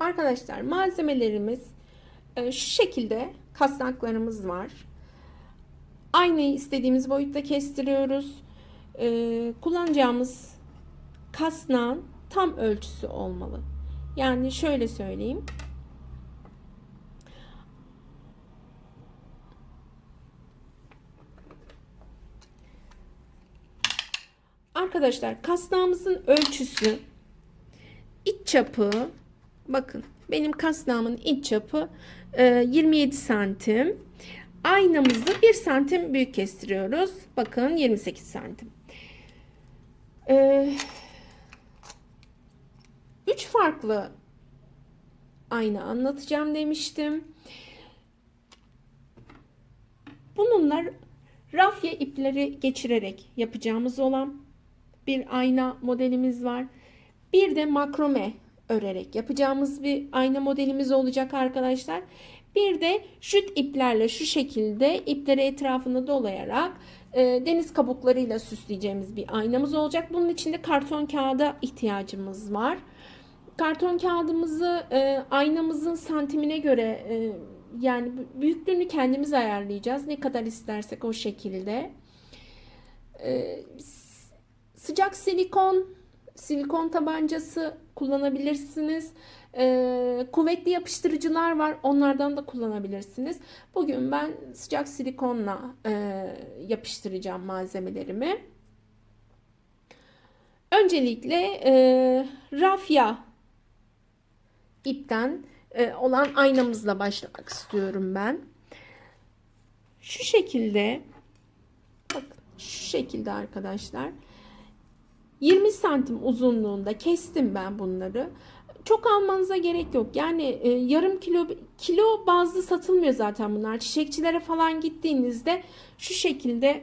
Arkadaşlar malzemelerimiz e, şu şekilde kasnaklarımız var. Aynayı istediğimiz boyutta kestiriyoruz. E, kullanacağımız kasnağın tam ölçüsü olmalı. Yani şöyle söyleyeyim. Arkadaşlar kasnağımızın ölçüsü iç çapı bakın benim kasnağımın iç çapı e, 27 santim. Aynamızı 1 santim büyük kestiriyoruz. Bakın 28 santim. E, üç farklı ayna anlatacağım demiştim. Bununla rafya ipleri geçirerek yapacağımız olan bir ayna modelimiz var. Bir de makrome örerek yapacağımız bir ayna modelimiz olacak arkadaşlar. Bir de jüt iplerle şu şekilde ipleri etrafını dolayarak e, deniz kabuklarıyla süsleyeceğimiz bir aynamız olacak. Bunun için de karton kağıda ihtiyacımız var. Karton kağıdımızı e, aynamızın santimine göre e, yani büyüklüğünü kendimiz ayarlayacağız. Ne kadar istersek o şekilde. E, sıcak silikon, silikon tabancası kullanabilirsiniz. E, kuvvetli yapıştırıcılar var. Onlardan da kullanabilirsiniz. Bugün ben sıcak silikonla e, yapıştıracağım malzemelerimi. Öncelikle e, rafya ipten e, olan aynamızla başlamak istiyorum ben. Şu şekilde bakın şu şekilde arkadaşlar 20 santim uzunluğunda kestim ben bunları. Çok almanıza gerek yok. Yani e, yarım kilo kilo bazlı satılmıyor zaten bunlar. Çiçekçilere falan gittiğinizde şu şekilde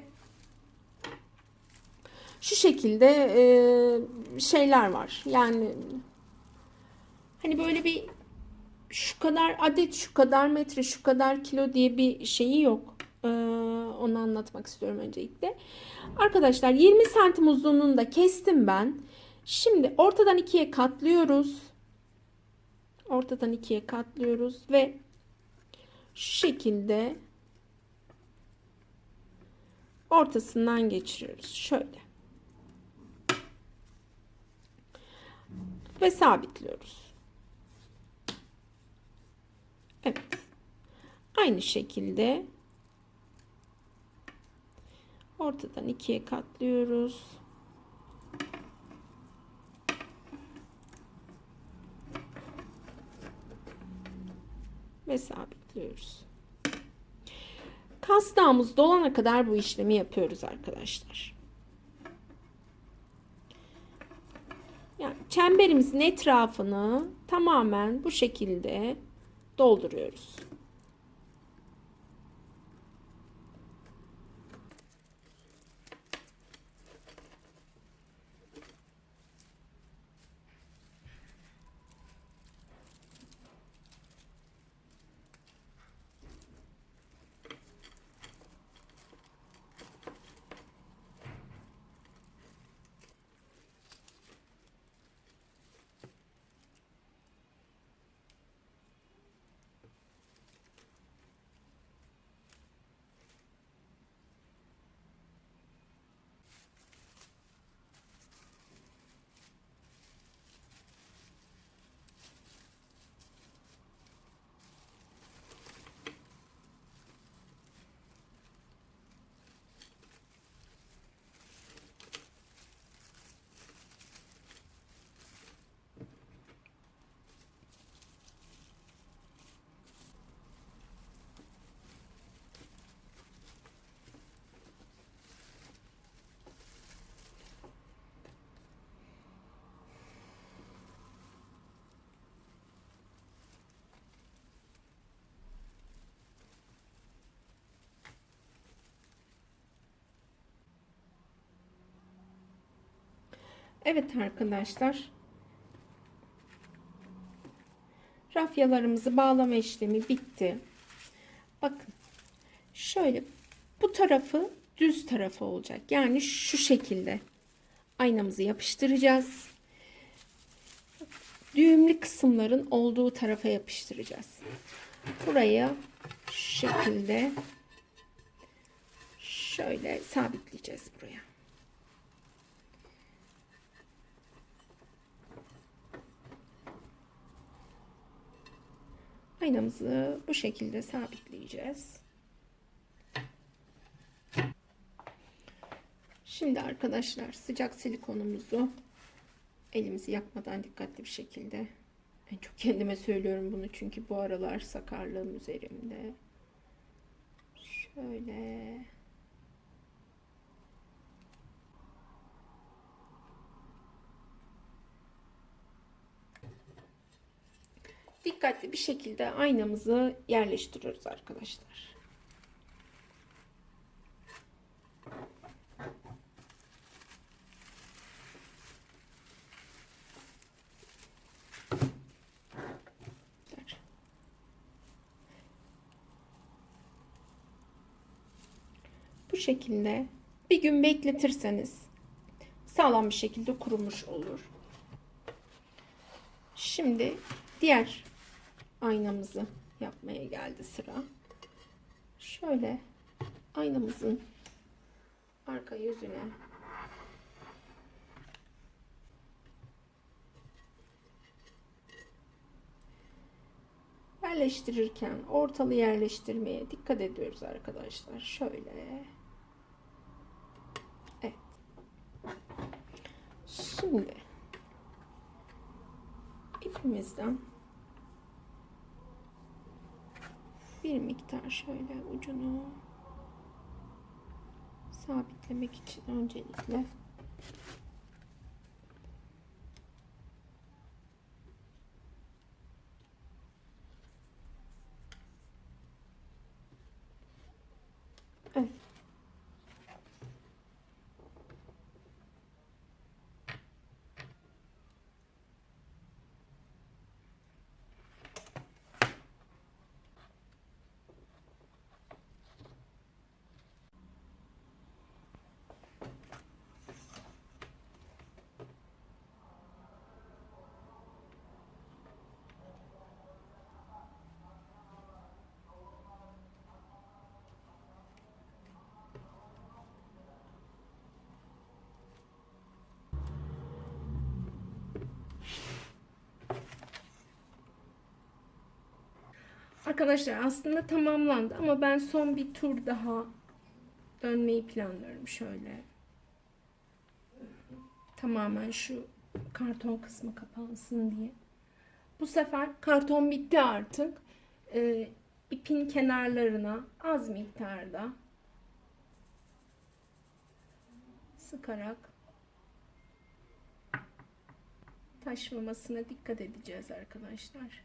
şu şekilde e, şeyler var. Yani hani böyle bir şu kadar adet, şu kadar metre, şu kadar kilo diye bir şeyi yok. Ee, onu anlatmak istiyorum öncelikle. Arkadaşlar 20 santim uzunluğunda kestim ben. Şimdi ortadan ikiye katlıyoruz. Ortadan ikiye katlıyoruz ve şu şekilde ortasından geçiriyoruz. Şöyle. Ve sabitliyoruz. Evet. Aynı şekilde ortadan ikiye katlıyoruz. Ve sabitliyoruz. Kastağımız dolana kadar bu işlemi yapıyoruz arkadaşlar. Yani çemberimizin etrafını tamamen bu şekilde dolduruyoruz. Evet arkadaşlar. Rafyalarımızı bağlama işlemi bitti. Bakın. Şöyle bu tarafı düz tarafı olacak. Yani şu şekilde aynamızı yapıştıracağız. düğümlü kısımların olduğu tarafa yapıştıracağız. Burayı şu şekilde şöyle sabitleyeceğiz buraya. Aynamızı bu şekilde sabitleyeceğiz. Şimdi arkadaşlar sıcak silikonumuzu elimizi yakmadan dikkatli bir şekilde en çok kendime söylüyorum bunu çünkü bu aralar sakarlığım üzerimde. Şöyle dikkatli bir şekilde aynamızı yerleştiriyoruz arkadaşlar. Bu şekilde bir gün bekletirseniz sağlam bir şekilde kurumuş olur. Şimdi diğer aynamızı yapmaya geldi sıra. Şöyle aynamızın arka yüzüne yerleştirirken ortalı yerleştirmeye dikkat ediyoruz arkadaşlar. Şöyle. Evet. Şimdi ipimizden bir miktar şöyle ucunu sabitlemek için öncelikle Evet. Arkadaşlar aslında tamamlandı ama ben son bir tur daha dönmeyi planlıyorum şöyle. Tamamen şu karton kısmı kapansın diye. Bu sefer karton bitti artık. Ee, ipin kenarlarına az miktarda sıkarak taşmamasına dikkat edeceğiz arkadaşlar.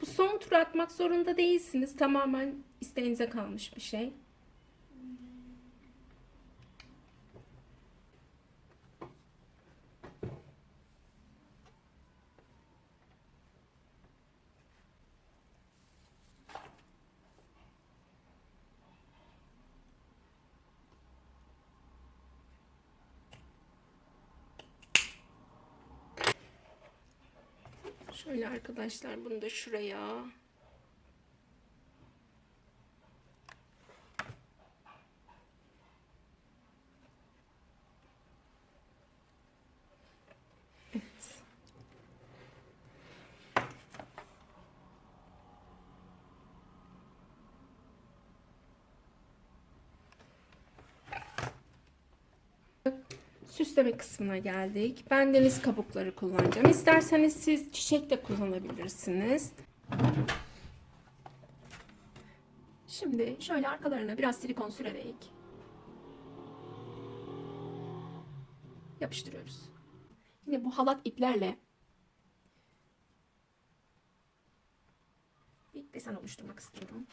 Bu son tur atmak zorunda değilsiniz. Tamamen isteğinize kalmış bir şey. Şöyle arkadaşlar bunu da şuraya Evet. Süsleme kısmına geldik. Ben deniz kabukları kullanacağım. İsterseniz siz çiçek de kullanabilirsiniz. Şimdi şöyle arkalarına biraz silikon sürerek yapıştırıyoruz. Yine bu halat iplerle bir desen oluşturmak istiyorum.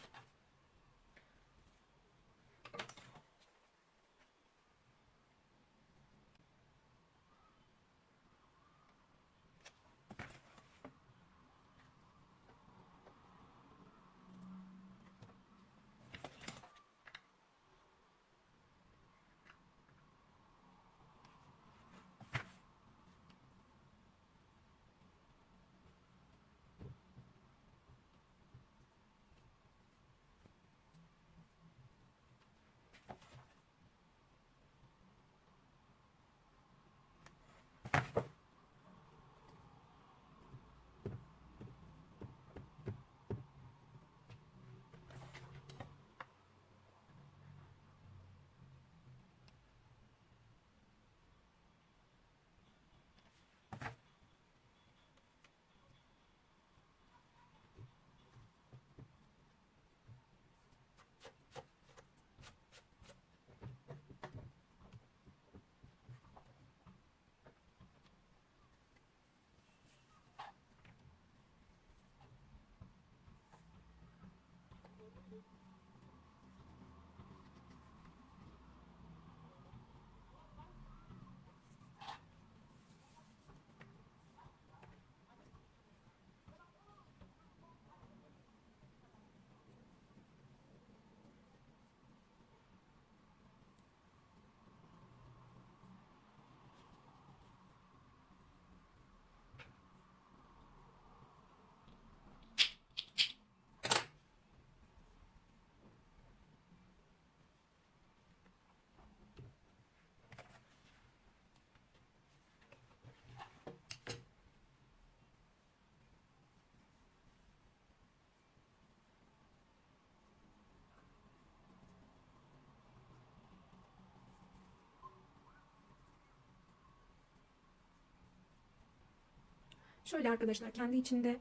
Şöyle arkadaşlar kendi içinde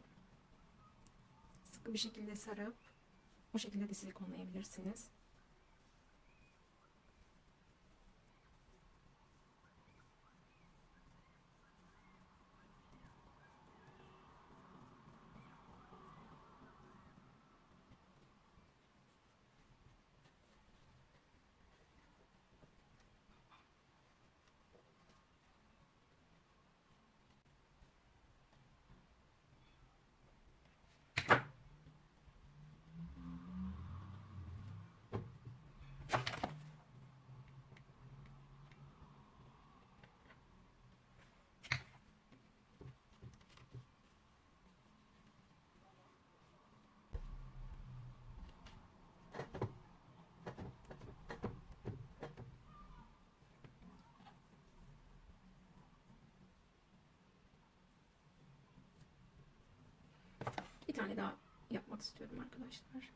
sıkı bir şekilde sarıp o şekilde de silikonlayabilirsiniz. Bir tane daha yapmak istiyorum arkadaşlar.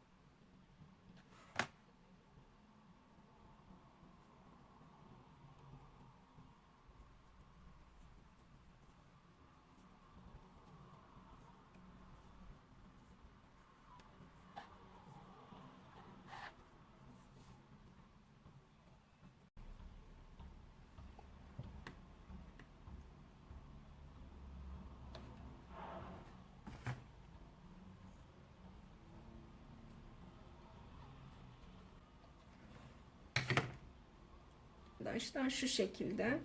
Arkadaşlar şu şekilde.